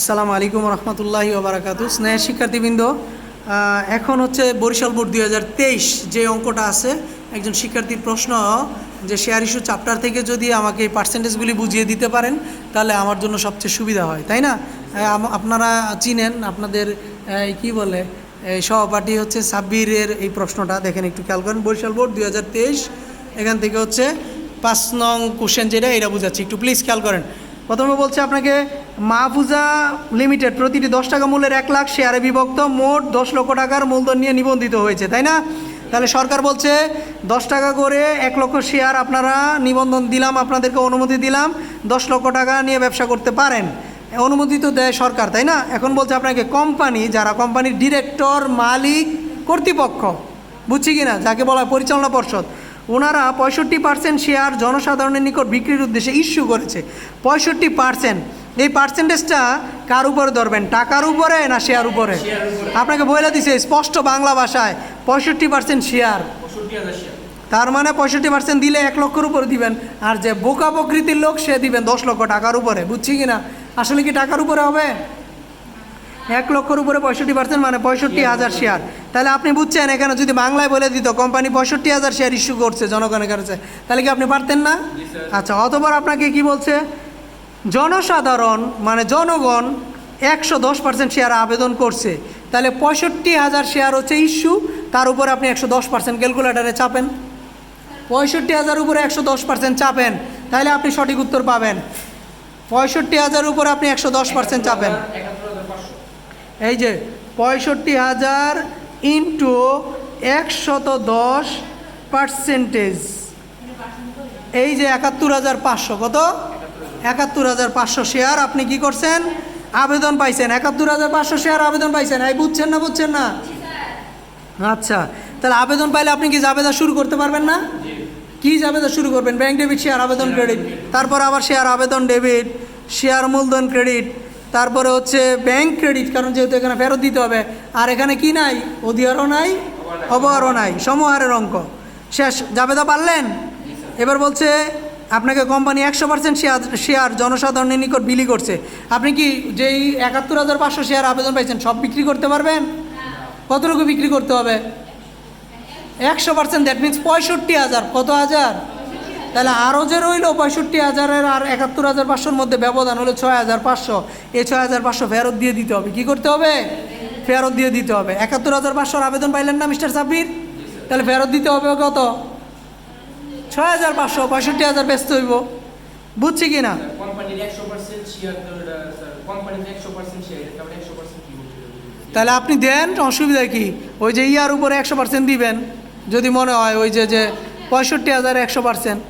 আসসালামু আলাইকুম রহমতুল্লাহি ওবরাকাতু। স্নেহ শিক্ষার্থীবৃন্দ এখন হচ্ছে বরিশাল বোর্ড দুই হাজার তেইশ যে অঙ্কটা আছে, একজন শিক্ষার্থীর প্রশ্ন, যে শেয়ার ইস্যু চ্যাপ্টার থেকে যদি আমাকে এই পার্সেন্টেজগুলি বুঝিয়ে দিতে পারেন, তাহলে আমার জন্য সবচেয়ে সুবিধা হয়, তাই না? আপনারা চিনেন, আপনাদের কি বলে সহপাঠী হচ্ছে সাব্বিরের এই প্রশ্নটা, দেখেন একটু খেয়াল করেন, বরিশাল বোর্ড দুই হাজার তেইশ, এখান থেকে হচ্ছে পাঁচ নং কোশ্চেন যেটা, এটা বুঝাচ্ছি, একটু প্লিজ খেয়াল করেন। প্রথমে বলছে আপনাকে, মাহফুজা লিমিটেড প্রতিটি দশ টাকা মূল্যের এক লাখ শেয়ারে বিভক্ত, মোট দশ লক্ষ টাকার মূলধন নিয়ে নিবন্ধিত হয়েছে, তাই না? তাহলে সরকার বলছে, দশ টাকা করে এক লক্ষ শেয়ার আপনারা নিবন্ধন দিলাম, আপনাদেরকে অনুমতি দিলাম, দশ লক্ষ টাকা নিয়ে ব্যবসা করতে পারেন। অনুমতি তো দেয় সরকার, তাই না? এখন বলছে আপনাকে কোম্পানি যারা কোম্পানির ডিরেক্টর মালিক কর্তৃপক্ষ, বুঝছি কি না যাকে বলা হয় পরিচালনা পর্ষদ। ওনারা পঁয়ষট্টি পার্সেন্ট শেয়ার জনসাধারণের নিকট বিক্রির উদ্দেশ্যে ইস্যু করেছে। পঁয়ষট্টি পার্সেন্ট এই পার্সেন্টেজটা কার উপরে ধরবেন? টাকার উপরে না শেয়ার উপরে? আপনাকে বলে দিছে, স্পষ্ট বাংলা ভাষায়, পঁয়ষট্টি পার্সেন্ট শেয়ার তার মানে পঁয়ষট্টি পার্সেন্ট দিলে এক লক্ষের উপরে দিবেন, আর যে বোকা প্রকৃতির লোক, সে দিবেন দশ লক্ষ টাকার উপরে। বুঝছি কি না আসলে কি টাকার উপরে হবে? এক লক্ষর উপরে পঁয়ষট্টি পার্সেন্ট মানে পঁয়ষট্টি হাজার শেয়ার তাহলে আপনি বুঝছেন এখানে যদি বাংলায় বলে দিত কোম্পানি পঁয়ষট্টি হাজার শেয়ার ইস্যু করছে জনগণের কাছে তাহলে কি আপনি পারতেন না? আচ্ছা অতবার আপনাকে কি বলছে? জনসাধারণ মানে জনগণ একশো দশ পার্সেন্ট শেয়ার আবেদন করছে। তাহলে পঁয়ষট্টি হাজার শেয়ার হচ্ছে ইস্যু তার উপরে আপনি একশো দশ পার্সেন্ট ক্যালকুলেটারে চাপেন। পঁয়ষট্টি হাজার উপরে একশো দশ পার্সেন্ট চাপেন তাহলে আপনি সঠিক উত্তর পাবেন। পঁয়ষট্টি হাজার উপরে আপনি একশো দশ পার্সেন্ট চাপেন। এই যে পঁয়ষট্টি হাজার ইন্টু একশত দশ পার্সেন্টেজ এই যে একাত্তর হাজার পাঁচশো, কত? একাত্তর হাজার পাঁচশো শেয়ার আপনি কি করছেন? আবেদন পাইছেন। একাত্তর হাজার পাঁচশো শেয়ার আবেদন পাইছেন। এই বুঝছেন না বুঝছেন না? আচ্ছা তাহলে আবেদন পাইলে আপনি কি জাবেদা শুরু করতে পারবেন না? কি জাবেদা শুরু করবেন? ব্যাংক ডেবিট শেয়ার আবেদন ক্রেডিট তারপর আবার শেয়ার আবেদন ডেবিট শেয়ার মূলধন ক্রেডিট তারপরে হচ্ছে ব্যাংক ক্রেডিট কারণ যেহেতু এখানে ফেরত দিতে হবে। আর এখানে কি নাই? অধিহারও নাই অবহারও নাই, সমহারের অঙ্ক। শেষ, জাবেদা পারলেন? এবার বলছে, আপনাকে কোম্পানি একশো পার্সেন্ট শেয়ার শেয়ার জনসাধারণের নিকট বিলি করছে। আপনি কি যেই একাত্তর হাজার পাঁচশো শেয়ার আবেদন পাইছেন, সব বিক্রি করতে পারবেন? কতটুকু বিক্রি করতে হবে? একশো পার্সেন্ট দ্যাট মিনস পঁয়ষট্টি হাজার, কত হাজার? তাহলে আরও যে রইল পঁয়ষট্টি হাজারের আর একাত্তর হাজার পাঁচশোর মধ্যে ব্যবধান হলো ছয় হাজার পাঁচশো। এই ছয় হাজার পাঁচশো ফেরত দিয়ে দিতে হবে। কি করতে হবে? ফেরত দিয়ে দিতে হবে। একাত্তর হাজার পাঁচশোর আবেদন পাইলেন না মিস্টার সাব্বির? তাহলে ফেরত দিতে হবে কত? ছয় হাজার পাঁচশো পঁয়ষট্টি হাজার ব্যস্ত হইব। বুঝছি কি না? তাহলে আপনি দেন অসুবিধা কি? ওই যে ইয়ার উপরে একশো পার্সেন্ট দিবেন যদি মনে হয় ওই যে যে পঁয়ষট্টি হাজার একশো পার্সেন্ট।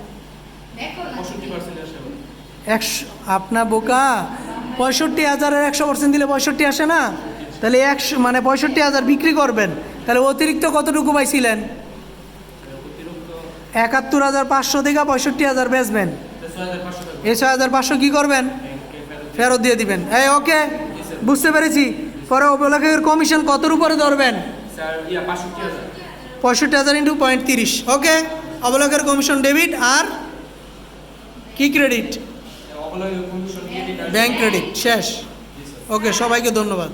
একশো আপনার বোকা, পঁয়ষট্টি হাজারের একশো পার্সেন্ট দিলে পঁয়ষট্টি আসে না? তাহলে একশো মানে পঁয়ষট্টি হাজার বিক্রি করবেন। তাহলে অতিরিক্ত কতটুকু পাইছিলেন? একাত্তর হাজার পাঁচশো থেকে পঁয়ষট্টি হাজার বেচবেন। এই ছয় হাজার পাঁচশো কী করবেন? ফেরত দিয়ে দিবেন। এই, ওকে, বুঝতে পেরেছি। পরে উপলেখকের কমিশন কতর উপরে ধরবেন? পঁয়ষট্টি হাজার ইন্টু পয়েন্ট তিরিশ ওকে, অবলোকের কমিশন ডেবিট আর কি ক্রেডিট? ব্যাংক ক্রেডিট শেষ। ওকে সবাইকে ধন্যবাদ।